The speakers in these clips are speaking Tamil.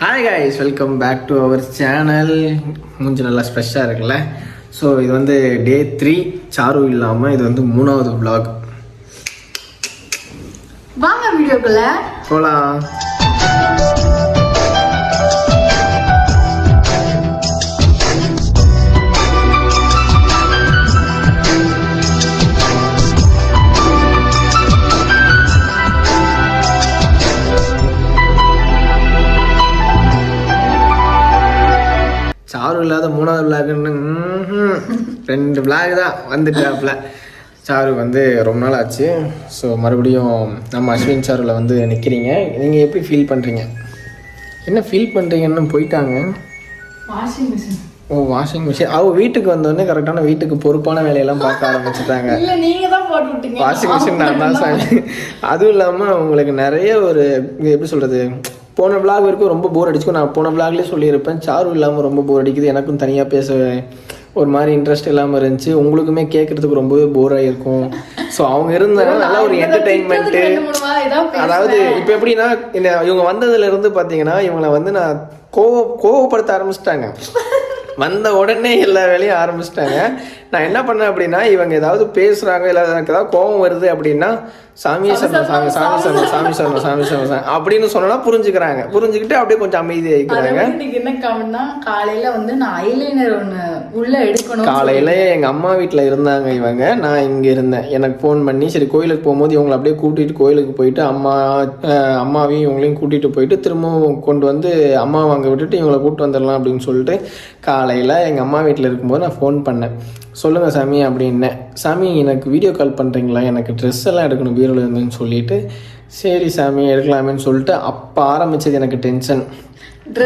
Hi guys welcome back to our channel மூஞ்சி நல்லா ஸ்ப்ரெஷ்ஷாக இருக்குல்ல? ஸோ இது வந்து டே த்ரீ சாரு இல்லாமல் இது வந்து மூணாவது vlog. வாங்க வீடியோக்குள்ள. போகலாம் இல்லாத மூணாவது விளாக்னு ரெண்டு விளாக் தான் வந்துட்டாப்புல. சாரு வந்து ரொம்ப நாள் ஆச்சு. ஸோ மறுபடியும் நம்ம அஸ்வின் சாருல வந்து நிற்கிறீங்க நீங்கள் எப்படி ஃபீல் பண்ணுறீங்க என்ன ஃபீல் பண்ணுறீங்கன்னு போயிட்டாங்க. வாஷிங் மிஷின் ஓ வாஷிங் மிஷின் அவங்க வீட்டுக்கு வந்தோடனே கரெக்டான வீட்டுக்கு பொறுப்பான வேலையெல்லாம் பார்க்க ஆரம்பிச்சிட்டாங்க. வாஷிங் மிஷின் நான் தான் சாமி. அதுவும் இல்லாமல் உங்களுக்கு நிறைய ஒரு எப்படி சொல்கிறது போன விளாக் வரைக்கும் ரொம்ப போர் அடிச்சுக்கும். நான் போன விளாக்லேயே சொல்லியிருப்பேன். சாரு இல்லாமல் ரொம்ப போர் அடிக்குது. எனக்கும் தனியாக பேச ஒரு மாதிரி இன்ட்ரெஸ்ட் இல்லாமல் இருந்துச்சு. உங்களுக்குமே கேட்குறதுக்கு ரொம்பவே போர் ஆகிருக்கும் ஸோ அவங்க இருந்தாங்க நல்ல ஒரு என்டர்டெயின்மெண்ட்டு. அதாவது இப்போ எப்படின்னா இந்த இவங்க வந்ததுல இருந்து பார்த்தீங்கன்னா இவங்களை வந்து நான் கோவ கோவப்படுத்த ஆரம்பிச்சிட்டாங்க. வந்த உடனே எல்லா வேலையும் ஆரம்பிச்சிட்டாங்க. நான் என்ன பண்ணேன் அப்படின்னா இவங்க ஏதாவது பேசுறாங்க இல்லை எனக்கு ஏதாவது கோவம் வருது அப்படின்னா சாமி சரணம் சாமி சாமி சரணம் சாமி சரணம் சாமி சரணம் அப்படின்னு சொன்னா புரிஞ்சுக்கிறாங்க. புரிஞ்சுக்கிட்டு அப்படியே கொஞ்சம் அமைதி ஆயிக்கிறாங்க இன்னைக்கு என்ன கவனம்னா காலையில வந்து நான் ஐலைனர் ஒண்ணு உள்ள எடுக்கணும் காலையில எங்க அம்மா வீட்ல இருந்தாங்க இவங்க. நான் இங்க இருந்தேன். எனக்கு ஃபோன் பண்ணி சரி கோயிலுக்கு போகும்போது இவங்களை அப்படியே கூட்டிட்டு கோயிலுக்கு போயிட்டு அம்மா அம்மாவையும் இவங்களையும் கூட்டிட்டு போயிட்டு திரும்பவும் கொண்டு வந்து அம்மாவை அங்கே விட்டுட்டு இவங்களை கூப்பிட்டு வந்துடலாம் அப்படின்னு சொல்லிட்டு காலையில எங்க அம்மா வீட்டில் இருக்கும்போது நான் ஃபோன் பண்ணேன். சொல்லுங்க சாமி அப்படின்னேன் சாமி எனக்கு வீடியோ கால் பண்றீங்களா? எனக்கு ட்ரெஸ் எல்லாம் எடுக்கணும் பீரோல இருந்துன்னு சொல்லிட்டு. சரி சாமி எடுக்கலாமேன்னு சொல்லிட்டு அப்போ ஆரம்பிச்சது எனக்கு டென்ஷன்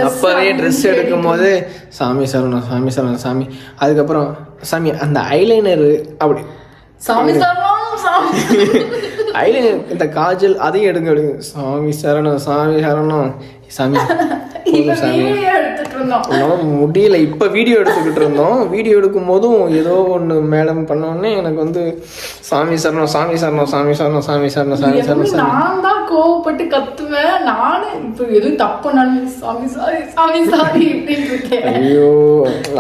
அப்பவே ட்ரெஸ் எடுக்கும் போது சாமி சரணம் சாமி சரணம் சாமி. அதுக்கப்புறம் சாமி அந்த ஐலைனர் அப்படி. சாமி ஐலைனர் இந்த காஜல் அதையும் எடுங்க எடுங்க. சாமி சரணம் சாமி சரணம் சாமி சாமி. இருந்தோம் முடியல இப்போ வீடியோ எடுத்துக்கிட்டு இருந்தோம் வீடியோ எடுக்கும் போதும் ஏதோ ஒன்று மேடம் பண்ணோடனே எனக்கு வந்து சாமி சரணம் சாமி சரணம் சாமி சரணம் சாமி சரணம் சாமி சரணம் நான் தான் கோவப்பட்டு கத்துவேன் நானும் இப்ப எதுவும் தப்பு நான் சாமி சாரி சாமி சாரி இருக்கேன் ஐயோ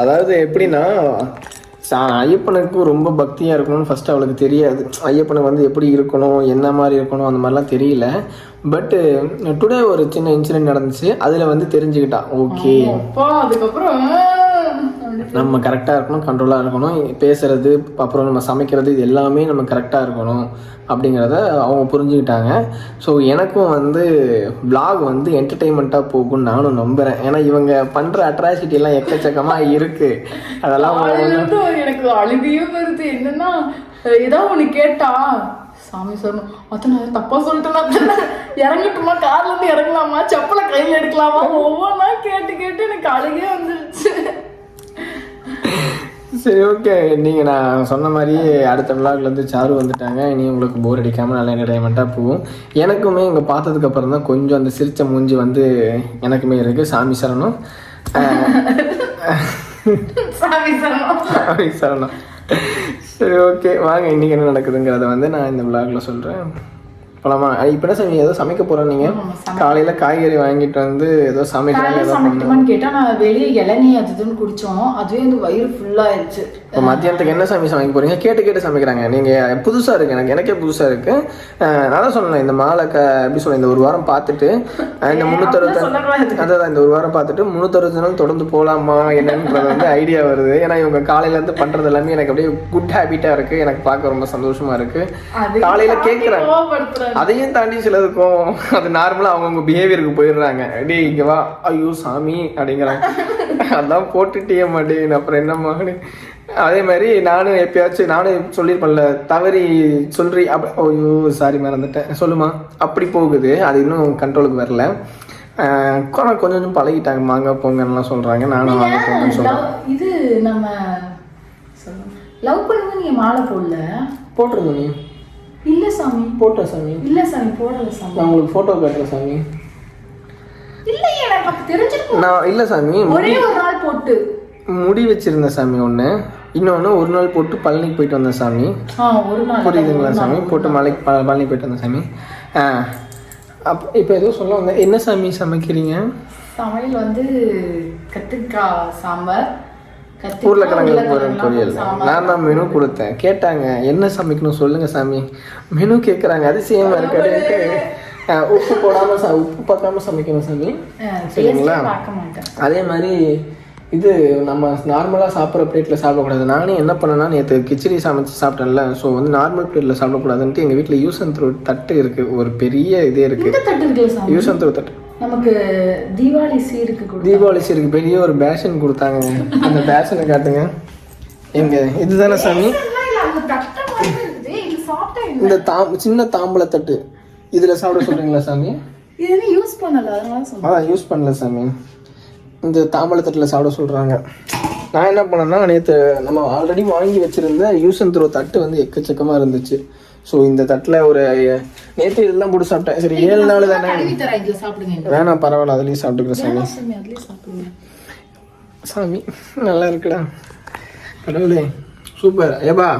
அதாவது எப்படின்னா சா ஐயப்பனுக்கு ரொம்ப பக்தியாக இருக்கணும்னு ஃபஸ்ட்டு அவளுக்கு தெரியாது. ஐயப்பனை வந்து எப்படி இருக்கணும் என்ன மாதிரி இருக்கணும் அந்த மாதிரிலாம் தெரியல. பட்டு டுடே ஒரு சின்ன இன்சிடென்ட் நடந்துச்சு. அதில் வந்து தெரிஞ்சுக்கிட்டா. ஓகே அதுக்கப்புறம் நம்ம கரெக்டாக இருக்கணும் கண்ட்ரோலாக இருக்கணும் பேசுறது அப்புறம் நம்ம சமைக்கிறது இது எல்லாமே நம்ம கரெக்டாக இருக்கணும் அப்படிங்கிறத அவங்க புரிஞ்சுக்கிட்டாங்க. ஸோ எனக்கும் வந்து vlog வந்து என்டர்டெயின்மெண்ட்டாக போகும்னு நானும் நம்புகிறேன் ஏன்னா இவங்க பண்ணுற அட்ராசிட்டி எல்லாம் எக்கச்சக்கமாக இருக்குது அதெல்லாம் எனக்கு அழுகையே வருது. என்னன்னா ஏதாவது ஒண்ணு கேட்டா சாமி சொல்லணும். அத்தனை தப்பா சொல்லிட்டேனா இறங்கட்டுமா? கார்ல இருந்து இறங்கலாமா? செப்பலை கையில எடுக்கலாமா? ஒவ்வொன்றா கேட்டு கேட்டு எனக்கு அழுகே வந்துருச்சு. சரி ஓகே நீங்கள் நான் சொன்ன மாதிரியே அடுத்த விழாக்லேருந்து சாரு வந்துட்டாங்க. இனி உங்களுக்கு போர் அடிக்காமல் நல்ல என்டர்டைன்மெண்ட்டாக போகும். எனக்குமே இங்கே பார்த்ததுக்கு அப்புறம் தான் கொஞ்சம் அந்த சிரிச்ச மூஞ்சி வந்து எனக்குமே இருக்குது சாமி சரணம். சாமி சொல்லணும் சாமி சரணம். சரி ஓகே வாங்க இன்றைக்கி என்ன நடக்குதுங்கிறத வந்து நான் இந்த விழாக்கில் சொல்கிறேன் போலாமா இப்போ என்ன சாமி ஏதோ சமைக்க போகிறோம் நீங்கள் காலையில் காய்கறி வாங்கிட்டு வந்து ஏதோ சமைக்கிறாங்க சமைக்கணுமான்னு கேட்டா நான் வெளியே இளநீ அது இதுன்னு குடிச்சோம். அதுவே வந்து வயிறு ஃபுல்லாயிருச்சு இப்போ மத்தியானத்துக்கு என்ன சமையல் சமைக்க போறீங்க? கேட்டு கேட்டு சமைக்கிறாங்க. நீங்கள் புதுசாக இருக்கு. எனக்கு எனக்கே புதுசாக இருக்கு. நான் தான் சொன்னேன் இந்த மாலை க எப்படி சொல்ல இந்த ஒரு வாரம் பார்த்துட்டு இந்த முந்நூற்றறுபத்தி சொல்லக்கூடாது அதான் இந்த ஒரு வாரம் பார்த்துட்டு முந்நூற்றறுபது நாள் தொடர்ந்து போகலாமா என்னன்றது வந்து ஐடியா வருது. ஏன்னா இவங்க காலையிலேருந்து பண்ணுறது எல்லாமே எனக்கு அப்படியே குட் ஹேபிட்டாக இருக்குது எனக்கு பார்க்க ரொம்ப சந்தோஷமா இருக்கு. காலையில் கேட்குறாங்க அதையும் தாண்டி சிலதுக்கும் அது நார்மலாக அவங்கவுங்க பிஹேவியருக்கு போயிடுறாங்க. டேய் இங்கே வா. ஐயோ சாமி அப்படிங்கிறாங்க. அதான் போட்டுட்டியே மாட்டேன். அப்புறம் அப்படி அதே மாதிரி நானும் எப்பயாச்சும் நானும் சொல்லியிருப்பேன்ல தவறி சொல்றி அப்ப ஐயோ சாரி மறந்துட்டேன். சொல்லுமா அப்படி போகுது. அது இன்னும் கண்ட்ரோலுக்கு வரல. ஆஹ் ஆனா கொஞ்சம் கொஞ்சம் பழகிட்டாங்க. மாங்காய் பொங்கல்லாம் சொல்றாங்க. நானும் வாங்க பொங்கன்னு Love- இது நம்ம லவ் பண்ணும்போது நீங்க மாலை போடல? போட்டிருந்தோம் நீ. இல்ல சாமி. போட்ட சாமி. இல்ல சாமி போடல சாமி. நான் உங்களுக்கு ஃபோட்டோ காட்டுறேன் சாமி. இல்லையே எனக்கு தெரிஞ்சிருக்கும். நான் இல்லை சாமி ஒரே ஒரு நாள் போட்டு. முடி வச்சிருந்த சாமி ஒன்று இன்னொன்று ஒரு நாள் போட்டு பழனிக்கு போயிட்டு வந்தேன் சாமி. புரியுதுங்களா சாமி? போட்டு மலைக்கு ப- பழனி போயிட்டு வந்தேன் சாமி. ஆ அப் இப்போ ஏதோ சொல்ல வந்தேன். என்ன சாமி சமைக்கிறீங்க? சமையல் வந்து கத்திரிக்காய் சாம்பார். உருளைக்கிழங்கு உருளைக்கிழங்கு பொரியல். நான் தான் மெனு கொடுத்தேன். கேட்டாங்க என்ன சமைக்கணும் சொல்லுங்க சாமி. மெனு கேட்குறாங்க அதிசயமா இருக்காதுன்ட்டு அஹ், உப்பு போடாம ச- உப்பு பார்க்காம சமைக்கணும் சாமி. சரிங்களா? அதே மாதிரி இது நம்ம நார்மலாக சாப்பிட்ற பிளேட்டில் சாப்பிடக்கூடாது. நானே என்ன பண்ணேன்னா நேற்று கிச்சடி சமைச்சு சாப்பிட்டேன்ல ஸோ வந்து நார்மல் பிளேட்டில் சாப்பிடக்கூடாதுன்ட்டு எங்கள் வீட்டில் யூஸ் அண்ட் த்ரோ தட்டு இருக்குது ஒரு பெரிய இதே இருக்குது யூஸ் அண்ட் த்ரோ தட்டு. நமக்கு தீபாவளி சீருக்கு தீபாவளி சீருக்கு பெரிய ஒரு பேஷன் கொடுத்தாங்க. அந்த பேஷனை காட்டுங்க. எங்க இதுதானே சாமி? இந்த தாம் சின்ன தாம்பூல தட்டு. இதில் சாப்பிட சொல்கிறீங்களா சாமி? இது யூஸ் பண்ணல? அதான் யூஸ் பண்ணல சாமி. இந்த தாம்பழ தட்டில் சாப்பிட சொல்கிறாங்க நான் என்ன பண்ணேன்னா நேற்று நம்ம ஆல்ரெடி வாங்கி வச்சுருந்த யூஸ் அண்ட் த்ரோ தட்டு வந்து எக்கச்சக்கமாக இருந்துச்சு. ஸோ இந்த தட்டில் ஒரு நேற்று இதெல்லாம் போட்டு சாப்பிட்டேன். சரி ஏழு நாள் தானே? வேணாம் பரவாயில்ல அதுலேயும் சாப்பிட்டுக்கிறேன் சாமி. சாமி நல்லா இருக்குடா. கடவுளே சூப்பர். ஏபா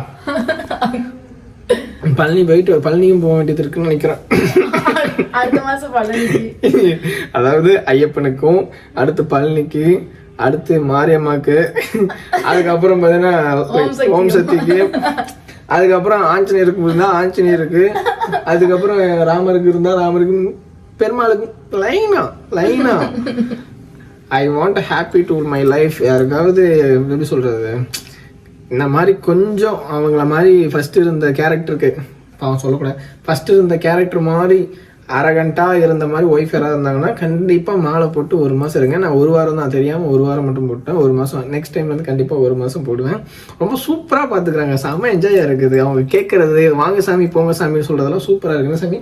பழனி போயிட்டு பழனியும் போக வேண்டியது இருக்குன்னு நினைக்கிறேன். அடுத்த மாசம் பழனிக்கு. அதாவது ஐயப்பனுக்கும் அடுத்து பழனிக்கு அடுத்து மாரியம்மாக்கு அதுக்கப்புறம் பார்த்தீங்கன்னா ஓம் சக்திக்கு அதுக்கப்புறம் ஆஞ்சநேயருக்கு இருந்தா ஆஞ்சநேயருக்கு அதுக்கப்புறம் ராமருக்கு இருந்தா ராமருக்கு பெருமாளுக்கு லைனா லைனா I want happy to my life யாருக்காவது எப்படி சொல்றது? இந்த மாதிரி கொஞ்சம் அவங்கள மாதிரி ஃபர்ஸ்ட் இருந்த கேரக்டருக்கு அவன் சொல்லக்கூடாது. ஃபர்ஸ்ட் இருந்த கேரக்டர் மாதிரி அரகண்ட்டாக இருந்த மாதிரி ஒய்ஃப் யாராவது இருந்தாங்கன்னா கண்டிப்பாக மாலை போட்டு ஒரு மாதம் இருங்க. நான் ஒரு வாரம் தான் தெரியாமல் ஒரு வாரம் மட்டும் போட்டேன் ஒரு மாதம் நெக்ஸ்ட் டைம் வந்து கண்டிப்பாக ஒரு மாதம் போடுவேன். ரொம்ப சூப்பராக பார்த்துக்கிறாங்க செம்ம என்ஜாயாக இருக்குது. அவங்க கேட்குறது வாங்க சாமி போங்க சாமின்னு சொல்கிறதெல்லாம் சூப்பராக இருக்குன்னு சாமி?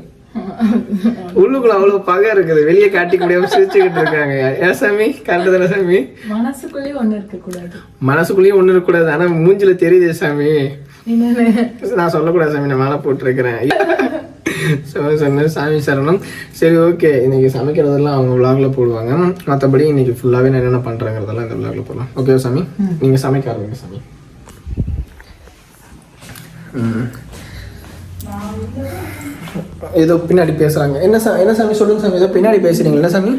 உள்ளுக்குள்ள அவ்வளோ பகை இருக்குது. வெளியே காட்டிக்க முடியாம சிரிச்சுக்கிட்டு இருக்காங்க. ஏன் சாமி? கரெக்டு தானே சாமி? மனசுக்குள்ளேயே ஒண்ணு இருக்க கூடாது மனசுக்குள்ளேயும் ஒண்ணு இருக்கக்கூடாது. ஆனா மூஞ்சில தெரியுதே சாமி. நான் சொல்லக்கூடாது சாமி நான் மேலே போட்டிருக்கிறேன். ஸோ சாமி சரணம். சரி ஓகே இன்னைக்கு சமைக்கிறதெல்லாம் அவங்க விளாக்ல போடுவாங்க. மற்றபடி இன்னைக்கு ஃபுல்லாகவே நான் என்னென்ன பண்ணுறேங்கிறதெல்லாம் இந்த விளாக்ல போடலாம். ஓகே சாமி? நீங்கள் சமைக்க ஆரம்பிங்க சாமி. ஏதோ பின்னாடி பேசுறாங்க. என்ன சா என்ன சாமி? சொல்லுங்க சாமி. ஏதோ பின்னாடி பேசுறீங்க என்ன சாமி?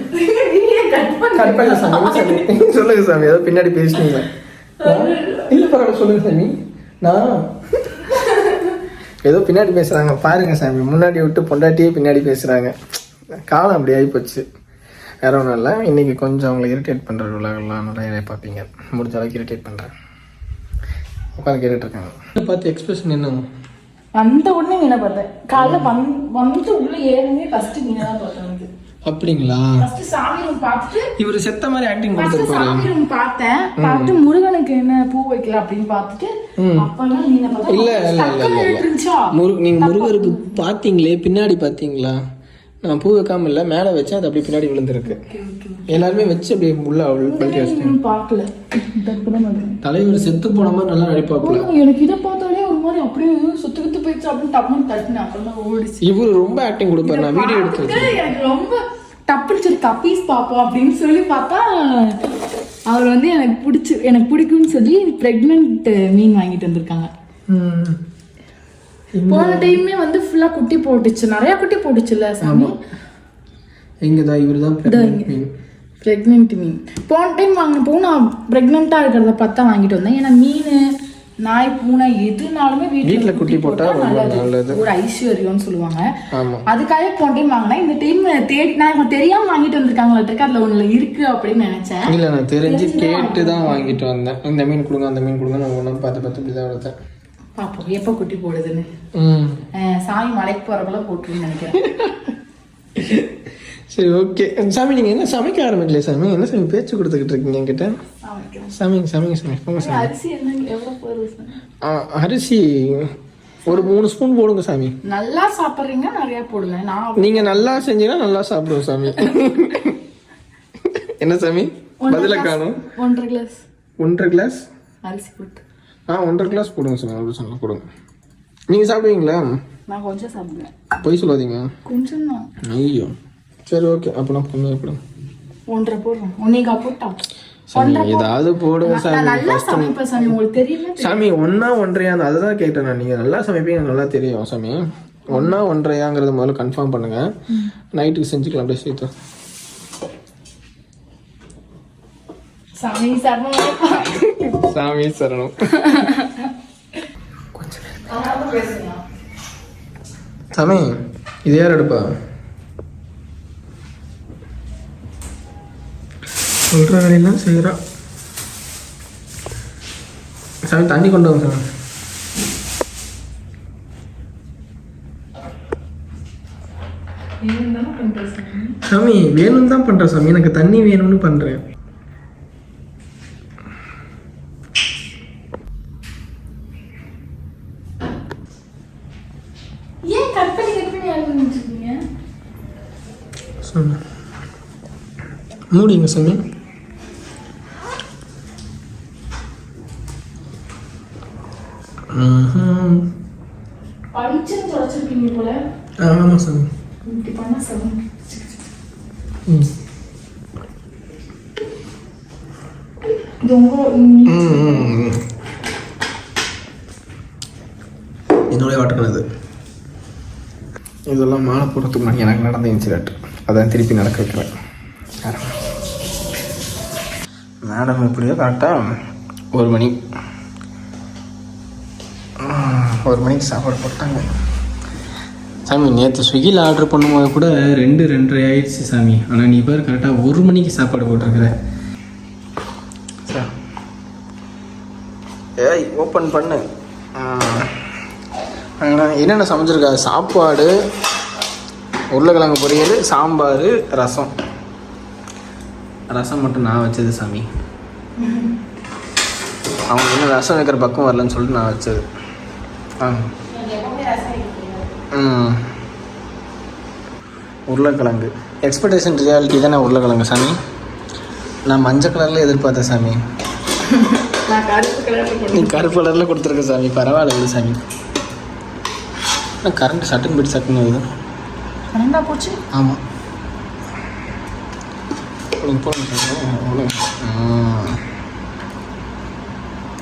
கட் பண்ணல சாமி. சாமி? சொல்லுங்க சாமி. ஏதோ பின்னாடி பேசுனீங்க இல்ல பரவாயில்ல. சொல்லுங்க சாமி. நான் ஏதோ பின்னாடி பேசுறாங்க. பாருங்க சாமி. முன்னாடி விட்டு பொண்டாட்டியே பின்னாடி பேசுறாங்க. காலம் அப்படி ஆகிப்போச்சு வேற ஒன்றும் இல்லை. இன்னைக்கு கொஞ்சம் அவங்களை இரிட்டேட் பண்ணுற விழாக்கள்லாம் நிறைய பார்ப்பீங்க. முடிஞ்ச அளவுக்கு இரிட்டேட் பண்ணுறேன் உட்காந்து கேட்டுட்டு இருக்காங்க. பார்த்து எக்ஸ்பிரஷன் என்ன? வந்த உடனே மீனை பார்த்தேன். காலைல வந்து வந்து உள்ள ஏறவே ஃபர்ஸ்ட் மீனை தான் பார்த்தேன். அப்படிங்களா? இவர் செத்த மாதிரி ஆக்டிங் கொடுத்துருப்பாரு. பார்த்தேன். பார்த்து முருகனுக்கு என்ன பூ வைக்கலாம் அப்படின்னு பார்த்துட்டு இல்ல, இல்ல, இல்ல, டக்குன்னு இல்ல. இருந்துச்சா முரு நீங்க முருகருக்கு பாத்தீங்களே பின்னாடி பாத்தீங்களா நான் பூ வைக்காம இல்ல மேல வச்சேன் அது அப்படியே பின்னாடி விழுந்திருக்கு. எல்லாருமே வச்சு அப்படியே உள்ள வச்சிட்டேன் இன்னும் பார்க்கல. தலைவர் செத்து போன மாதிரி நல்லா நடிப்பாப்புல எனக்கு இதை பார்த்தாலே ஒரு மாதிரி அப்படியே சுத்து குத்து போயிடுச்சு அப்படின்னு டப்புன்னு தட்டினேன். அப்புறம் ஓடிச்சு. இவரு ரொம்ப ஆக்டிங் கொடுப்பாரு. நான் வீடியோ எடுத்து வச்சேன் எனக்கு ரொம்ப டப்புன்னு சரி கப்பீஸ் பார்ப்போம் அப்படின்னு சொல்லி பார்த்தா அவர் வந்து எனக்கு பிடிச்சி எனக்கு பிடிக்கும்னு சொல்லி ப்ரெக்னென்ட் மீன் வாங்கிட்டு வந்திருக்காங்க. போன டைமே வந்து ஃபுல்லா குட்டி போட்டுச்சு. நிறைய குட்டி போட்டுச்சுல்ல சாமி? எங்கதான் இவரு தான் ப்ரெக்னென்ட் மீன். போன டைம் வாங்கினப்போ நான் ப்ரெக்னெண்ட்டாக இருக்கிறத பார்த்தா வாங்கிட்டு வந்தேன். ஏன்னா மீன் நாய் பூனை எதுனாலுமே வீட்டில் குட்டி போட்டா ரொம்ப நல்லது. ஒரு ஐஸ்வர்யம்னு சொல்லுவாங்க. அதுக்காக போன டைம் வாங்கினேன். இந்த டைம் தேடி நான் இவங்க தெரியாம வாங்கிட்டு வந்திருக்காங்களா இருக்கு? அதுல ஒண்ணுல இருக்கு அப்படின்னு நினைச்சேன். இல்ல நான் தெரிஞ்சு கேட்டு தான் வாங்கிட்டு வந்தேன். இந்த மீன் கொடுங்க அந்த மீன் கொடுங்க நான் ஒன்றும் பார்த்து பார்த்து இப்படி தான் வளர்த்தேன். பாப்போம். எப்போ குட்டி போடுதுன்னு? சாமி மலைக்கு போறக்குள்ள போட்டுருன்னு நினைக்கிறேன். சரி ஓகே. சாமி நீங்க என்ன சமைக்க ஆரம்பிக்கல சாமி? என்ன சாமி பேச்சு கொடுத்துக்கிட்டு இருக்கீங்க என்கிட்ட. சாமிங்க சாமிங்க சாமி போங்க சாமி. அரிசி ஒரு மூணு ஸ்பூன் போடுங்க சாமி. நல்லா சாப்பிட்றீங்க நிறைய போடுங்க நான் நீங்க நல்லா செஞ்சீங்கன்னா நல்லா சாப்பிடுவோம் சாமி. என்ன சாமி? பதில காணும். ஒன்றரை கிளாஸ் ஒன்றரை கிளாஸ் அரிசி போட்டு. ஆ ஒன்றரை கிளாஸ் போடுங்க சாமி அப்படி சொன்னா கொடுங்க நீங்க சாப்பிடுவீங்களா? நான் கொஞ்சம் சாப்பிடுவேன். பொய் சொல்லாதீங்க. கொஞ்சம் தான். ஐயோ. சரி ஓகே. அப்போனா கம்மியாக போடுங்க. ஒன்றரை போடுறேன் ஒன்னேகா போட்டா. சாமி ஏதாவது போடுங்க நான் சாமி. சாமி. ஒன்னா ஒன்றையா அதுதான் கேட்டேன் நான். நீங்க நல்லா சமைப்பீங்க நல்லா தெரியும் சாமி. ஒன்னா ஒன்றையாங்கிறது முதல்ல கன்ஃபார்ம் பண்ணுங்க. நைட்டுக்கு செஞ்சுக்கலாம் அப்படியே சேர்த்து. சாமி சரணமையப்பா சாமி சரணம் சாமி இது யார் எடுப்பா சொல்கிற வேலையெல்லாம் செய்கிறா சாமி தண்ணி கொண்டு வாங்க சாமி சாமி வேணும் தான் பண்ணுறேன் சாமி எனக்கு தண்ணி வேணும்னு பண்ணுறேன் ஏன் கட் பண்ணி கட் பண்ணி ஆரம்பிச்சிருக்கீங்க சாமி ஆ, ஆமாம் சாமி. என்னுடைய வாட்டுக்கினது இதெல்லாம் மாலை போடுறதுக்கு முன்னாடி எனக்கு நடந்த இன்சிடென்ட் அதான் திருப்பி நடக்க வைக்கிறேன். மேடம் எப்படியோ கரெக்டாக ஒரு மணி. ஒரு மணிக்கு சாப்பாடு போட்டாங்க. சாமி நேற்று ஸ்விக்கியில் ஆர்டர் பண்ணும்போது கூட ரெண்டு ரெண்டரை ஆயிடுச்சு சாமி. ஆனால் நீ பேர் கரெக்டாக ஒரு மணிக்கு சாப்பாடு போட்டிருக்கிற. சார். ஏய் ஓப்பன் பண்ணு. என்னென்ன சமைச்சிருக்கா? சாப்பாடு உருளைக்கிழங்கு பொரியல் சாம்பார் ரசம். ரசம் மட்டும் நான் வச்சது சாமி. அவங்க இன்னும் ரசம் வைக்கிற பக்கம் வரலன்னு சொல்லிட்டு நான் வச்சது. ஆ. உருளைக்கிழங்கு. எக்ஸ்பெக்டேஷன் ரியாலிட்டி தானே உருளைக்கிழங்கு சாமி? நான் மஞ்சள் கலரில் எதிர்பார்த்தேன் சாமி. நீ கருப்பு கலரில் கொடுத்துருக்க சாமி. பரவாயில்ல விடு சாமி கரண்ட் சட்டுன்னு வருது. கரண்டா போச்சு? ஆமாம் போடுங்க போடுங்க சாமி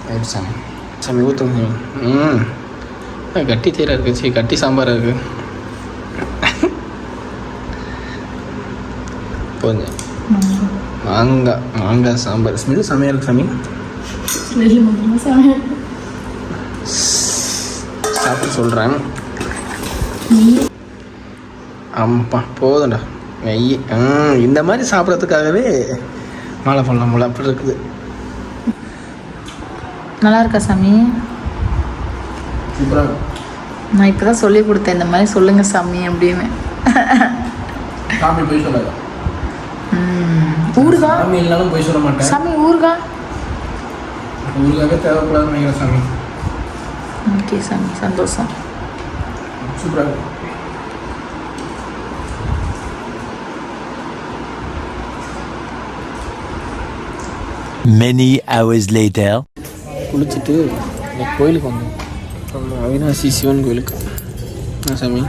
ரைட் சாமி. சாமி ஊற்றுங்க ம். கட்டி தீரா இருக்கு. சரி கட்டி சாம்பார் இருக்கு. போங்க. மாங்காய் மாங்காய் சாம்பார். ஸ்மெல் செமையாக இருக்கு சாமி. ஸ்மெல் மட்டும் சாமி. சாப்பிட சொல்கிறேன் ஆமாப்பா போதும்டா. நெய் இந்த மாதிரி சாப்பிட்றதுக்காகவே மாலை பண்ணலாம் போல. அப்படி இருக்குது. நல்லா இருக்கா சாமி? நான் இப்போ தான் சொல்லி கொடுத்தேன் இந்த மாதிரி சொல்லுங்க சாமி அப்படின்னு. சாமி போய் சொல்லாத. ஊறுகா சாமி இல்லைனாலும் போய் சொல்ல மாட்டேன். சாமி ஊறுகா ஊருக்காக தேவைப்படாதுன்னு நினைக்கிறேன் சாமி. ஓகே சாமி சந்தோஷம். சூப்பராக Many hours later. குளிச்சுட்டு கோயிலுக்கு வந்தோம். அவினாசி சிவன் கோயிலுக்கு. சாமி?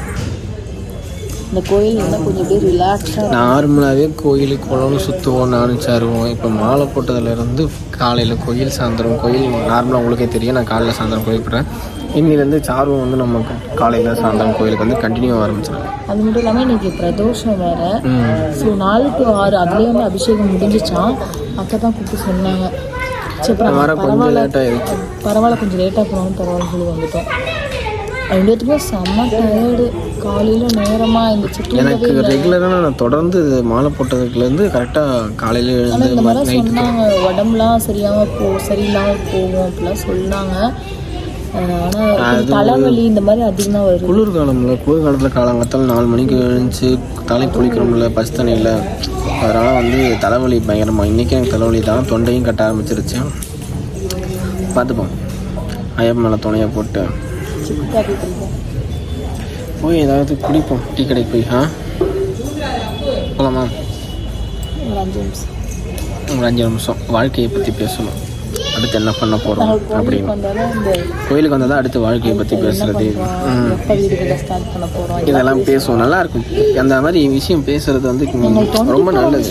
இந்த கோயில் கொஞ்சம் அப்படியே ரிலாக்ஸாக நார்மலாகவே கோயிலுக்கு குளம்னு சுற்றுவோம் நானும் சாருவோம் இப்போ மாலை போட்டதுலேருந்து காலையில் கோயில் சாயந்தரம் கோயில் நார்மலாக உங்களுக்கே தெரியும். நான் காலையில் சாயந்தரம் கோயில் போடுறேன் இன்னிலேருந்து சார்வம் வந்து நம்ம காலையில் சாயந்தரம் கோயிலுக்கு வந்து கண்டினியூ ஆரம்பிச்சிடும் அது மட்டும் இல்லாமல் இன்னைக்கு பிரதோஷம் வேற. ஸோ நாலு டு ஆறு அதுலேயே வந்து அபிஷேகம் முடிஞ்சிச்சான் அக்கா தான் கூப்பிட்டு சொன்னாங்க. சரி அப்புறம் வர கொஞ்சம் பரவாயில்ல. லேட் ஆயிடுச்சு. பரவாயில்ல கொஞ்சம் லேட்டாக போனாலும் பரவாயில்ல சொல்லி வந்துட்டோம். ரெண்டு பேத்துக்கும் செம்ம டயர்டு காலையில் நேரமாக தூங்கவே எனக்கு ரெகுலராக நான் தொடர்ந்து மாலை போட்டதுக்குலேருந்து கரெக்டாக காலையில் எழுந்து இந்த மாதிரி சொன்னாங்க உடம்புலாம் சரியாமல் போ சரியில்லாமல் போகும் அப்படிலாம் சொன்னாங்க. தலைவலி இந்த மாதிரி அதிகமாக வருது. குளிர் காலம்ல குளிர் காலத்தில் காலங்கத்தால் நாலு மணிக்கு எழுந்துச்சு தலை குளிக்கிறோம்ல பஸ் தண்ணியில். அதனால் வந்து தலைவலி பயங்கரமாக இன்றைக்கி எனக்கு தலைவலி தான். தொண்டையும் கட்ட ஆரம்பிச்சிருச்சு. பார்த்துப்போம். ஐயப்ப மேலே துணையை போட்டு. போய் ஏதாவது குடிப்போம். டீ கடைக்கு போய் ஆ? போகலாமா ஒரு அஞ்சு நிமிஷம். வாழ்க்கையை பற்றி பேசணும். அடுத்து என்ன பண்ண போகிறோம் அப்படின்னு. கோயிலுக்கு வந்தால் தான் அடுத்து வாழ்க்கையை பற்றி போகிறோம் இதெல்லாம் பேசுவோம். நல்லா இருக்கும். அந்த மாதிரி விஷயம் பேசுறது வந்து ரொம்ப நல்லது.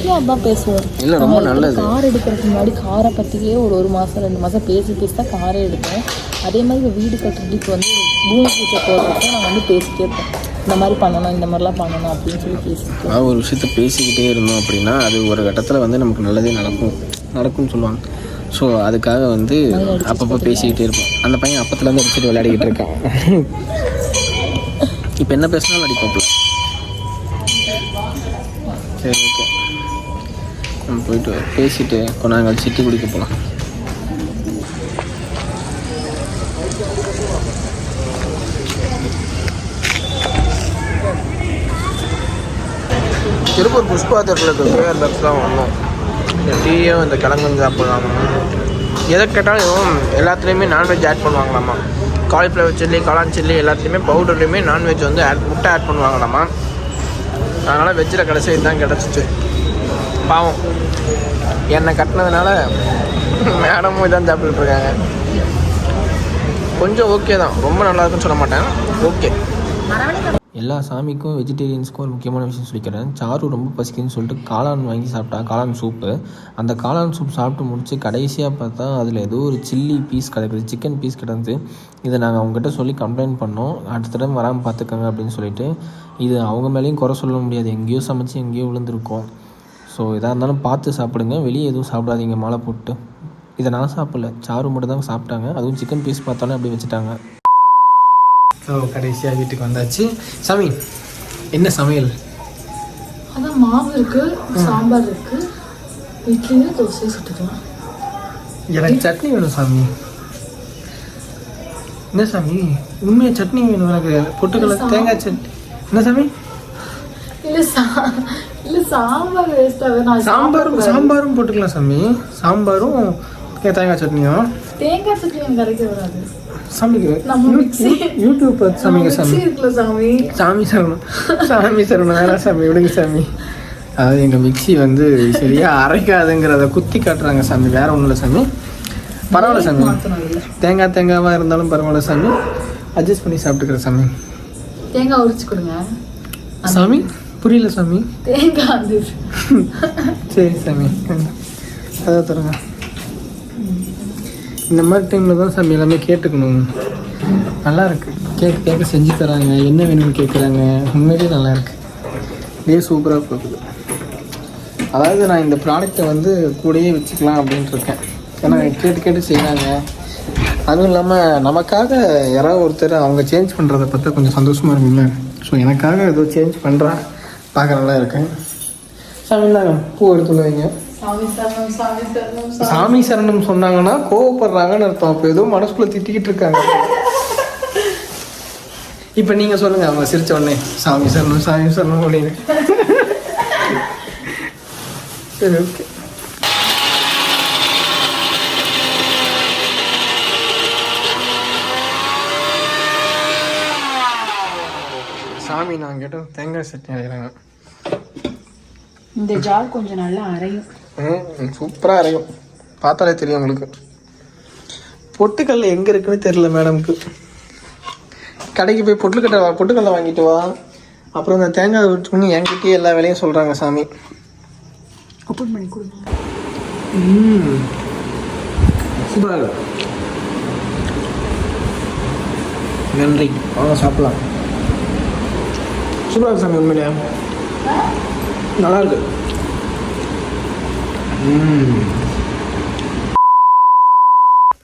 இல்லை ரொம்ப நல்லது. கார் எடுக்கிறதுக்கு முன்னாடி காரை பற்றியே ஒரு ஒரு மாதம் ரெண்டு மாதம் பேசி பேசி தான் காரே எடுத்தோம் அதே மாதிரி வீடு கட்டுறதுக்கு வந்து பூமி பூஜை போடுறப்ப நாங்கள் வந்து பேசிட்டே இருப்போம் இந்த மாதிரி பண்ணணும் இந்த மாதிரிலாம் பண்ணணும் அப்படின்னு சொல்லி பேசிட்டு அதாவது ஒரு விஷயத்த பேசிக்கிட்டே இருந்தோம் அப்படின்னா அது ஒரு கட்டத்தில் வந்து நமக்கு நல்லதே நடக்கும். நடக்கும்னு சொல்லுவாங்க. ஸோ அதுக்காக வந்து அப்பப்போ பேசிக்கிட்டே இருப்போம். அந்த பையன் அப்பத்துலேருந்து அடிச்சுட்டு விளையாடிக்கிட்டு இருக்கான். இப்போ என்ன பேசினாலும் அடிப்போம்ல சரி ஓகே. நம்ம போயிட்டு பேசிட்டு கொஞ்ச நாங்கள் சிட்டி குடிக்க போகலாம் திருப்பூர் புஷ்பா தேட்டருக்கு கேஆர் தான் வந்தோம் இந்த டீயும் இந்த கிழங்கு சாப்பிடுவாங்க எதை கேட்டாலும் எல்லாத்துலேயுமே நான்வெஜ் ஆட் பண்ணுவாங்களாமா? காலிஃப்ளவர் சில்லி காளான் சில்லி எல்லாத்துலேயுமே பவுடர்லேயுமே நான்வெஜ் வந்து ஆட் முட்டை ஆட் பண்ணுவாங்களாமா? அதனால் வெஜ்ஜில் கடைசி இதுதான் கிடச்சிச்சு. பாவம். என்னை கட்டினதுனால மேடமும் இதான் சாப்பிட்டுருக்காங்க கொஞ்சம் ஓகே தான். ரொம்ப நல்லா இருக்குன்னு சொல்ல மாட்டேன். ஓகே எல்லா சாமிக்கும் வெஜிடேரியன்ஸ்க்கும் ஒரு முக்கியமான விஷயம் சொல்லிக்கிறேன். சாரு ரொம்ப பசிக்குதுன்னு சொல்லிட்டு காளான் வாங்கி சாப்பிட்டா காளான் சூப்பு அந்த காளான் சூப் சாப்பிட்டு முடிச்சு கடைசியாக பார்த்தா அதில் ஏதோ ஒரு சில்லி பீஸ் கிடக்குது சிக்கன் பீஸ் கிடந்து. இதை நாங்கள் அவங்ககிட்ட சொல்லி கம்ப்ளைண்ட் பண்ணோம். அடுத்த தடவை வராமல் பார்த்துக்கோங்க அப்படின்னு சொல்லிட்டு. இது அவங்க மேலேயும் குறை சொல்ல முடியாது. எங்கேயோ சமைச்சு எங்கேயோ விழுந்திருக்கோம். ஸோ எதாக இருந்தாலும் பார்த்து சாப்பிடுங்க. வெளியே எதுவும் சாப்பிடாதீங்க மாலை போட்டு. இதை நான் சாப்பிடல. சாரு மட்டும் தான் சாப்பிட்டாங்க. அதுவும் சிக்கன் பீஸ் பார்த்தாலும் அப்படி வச்சுட்டாங்க. ஸோ கடைசியாக வீட்டுக்கு வந்தாச்சு. சாமி என்ன சமையல்? அதான் மாவு இருக்கு சாம்பார் இருக்கு. இட்லியும் தோசையும் சுட்டுக்கலாம். எனக்கு சட்னி வேணும் சாமி. என்ன சாமி? உண்மையாக சட்னி வேணும் எனக்கு. பொட்டுக்கடலை தேங்காய் சட்னி என்ன சாமி? இல்ல சா இல்ல சாம்பார் சாம்பாரும் சாம்பாரும் போட்டுக்கலாம் சாமி. சாம்பாரும் தேங்காய் சட்னியும். தேங்காய் சட்னி எனக்கு வராது. யூடியூப் பார்த்து சமைங்க சாமி. சாமி. சாமி சரவணம் சாமி சரவணம் வேணாம் சாமி விடுங்க சாமி. அதாவது எங்கள் மிக்ஸி வந்து சரியா அரைக்காதுங்கிறத குத்தி காட்டுறாங்க சாமி. வேற ஒன்றும் இல்லை சாமி. பரவாயில்ல சாமி. தேங்காய் தேங்காவாக இருந்தாலும் பரவாயில்ல சாமி. அட்ஜஸ்ட் பண்ணி சாப்பிட்டுக்கிறேன் சாமி. தேங்காய் உரிச்சு கொடுங்க. சாமி? புரியல சாமி. தேங்காய் சரி சாமி. அதை தருங்க இந்த மாதிரி டைமில் தான் சாமி எல்லாமே கேட்டுக்கணும். நல்லாயிருக்கு கேட்க கேட்க செஞ்சு தராங்க. என்ன வேணும்னு கேட்குறாங்க உண்மையிலேயே நல்லாயிருக்கு இதே சூப்பராக போகுது. அதாவது நான் இந்த ப்ராடக்ட்டை வந்து கூடயே வச்சுக்கலாம் அப்படின்ட்டு இருக்கேன். ஏன்னா கேட்டு கேட்டு செய்கிறாங்க அதுவும் இல்லாமல் நமக்காக யாராவது ஒருத்தர் அவங்க சேஞ்ச் பண்ணுறத பார்த்தா கொஞ்சம் சந்தோஷமாக இருக்கும்ல. ஸோ எனக்காக ஏதோ சேஞ்ச் பண்ணுறா பார்க்க நல்லா இருக்கேன். சாமி இந்தாங்க, பூ எடுத்து வைங்க. சாமி சரணம் சொன்னாங்கன்னா கோவப்படுறாங்கன்னு அர்த்தம். அப்போ ஏதோ மனசுக்குள்ள திட்டிக்கிட்டு இருக்காங்க. இப்போ நீங்க சொல்லுங்க அவங்க சிரிச்ச உடனே சாமி சரணம் சாமி சரணம் அப்படின்னு. சரி ஓகே. சாமி நான் கேட்டோம் தேங்காய் சட்னி அரைகிறாங்க இந்த ஜார் கொஞ்சம் நல்லா அரையும். ம் சூப்பராக அரையும் பார்த்தாலே தெரியும் உங்களுக்கு. பொட்டுக்கல்ல எங்கே இருக்குன்னு தெரியல மேடம்க்கு. கடைக்கு போய் பொட்டுக்கட்டை வா பொட்டுக்கல்ல வாங்கிட்டு வா. அப்புறம் இந்த தேங்காய் விட்டுன்னு என்கிட்டயே எல்லா வேலையும் சொல்கிறாங்க சாமி. ஓப்பன் பண்ணி கொடுங்க. ம். சூப்பராக இருக்கு. நன்றி. வாங்க சாப்பிடலாம். சூப்பராக சாமி உண்மையிலே நல்லா இருக்கு. ம்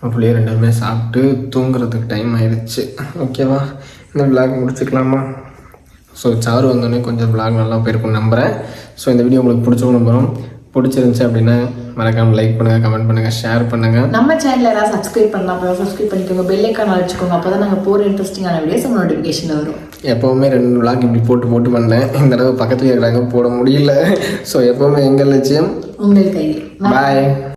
அப்படியே ரெண்டுமே சாப்பிட்டு தூங்குறதுக்கு டைம் ஆயிடுச்சு. ஓகேவா இந்த விளாக் முடிச்சுக்கலாமா? ஸோ சாரு வந்தோடனே கொஞ்சம் விளாக் நல்லா போயிருக்கும் நம்புகிறேன் ஸோ இந்த வீடியோ உங்களுக்கு பிடிச்சிருக்கும் நம்புகிறோம் பிடிச்சிருந்துச்சு அப்படின்னா மறக்காமல் லைக் பண்ணுங்கள் கமெண்ட் பண்ணுங்கள் ஷேர் பண்ணுங்கள் நம்ம சேனல் யாராவது சப்ஸ்கிரைப் பண்ணலாம் அப்போ சப்ஸ்கிரைப் பண்ணிக்கோங்க. பெல் ஐக்கான் அழைச்சிக்கோங்க அப்போ தான் நாங்கள் போகிற இன்ட்ரெஸ்டிங்கான வீடியோஸ் நோட்டிஃபிகேஷன் வரும். எப்போவுமே ரெண்டு விளாக் இப்படி போட்டு போட்டு பண்ணேன். இந்த தடவை பக்கத்துல இருக்கிறாங்க போட முடியல. ஸோ எப்போவுமே எங்கள் லட்சியம்? உங்கள் கையில் பாய்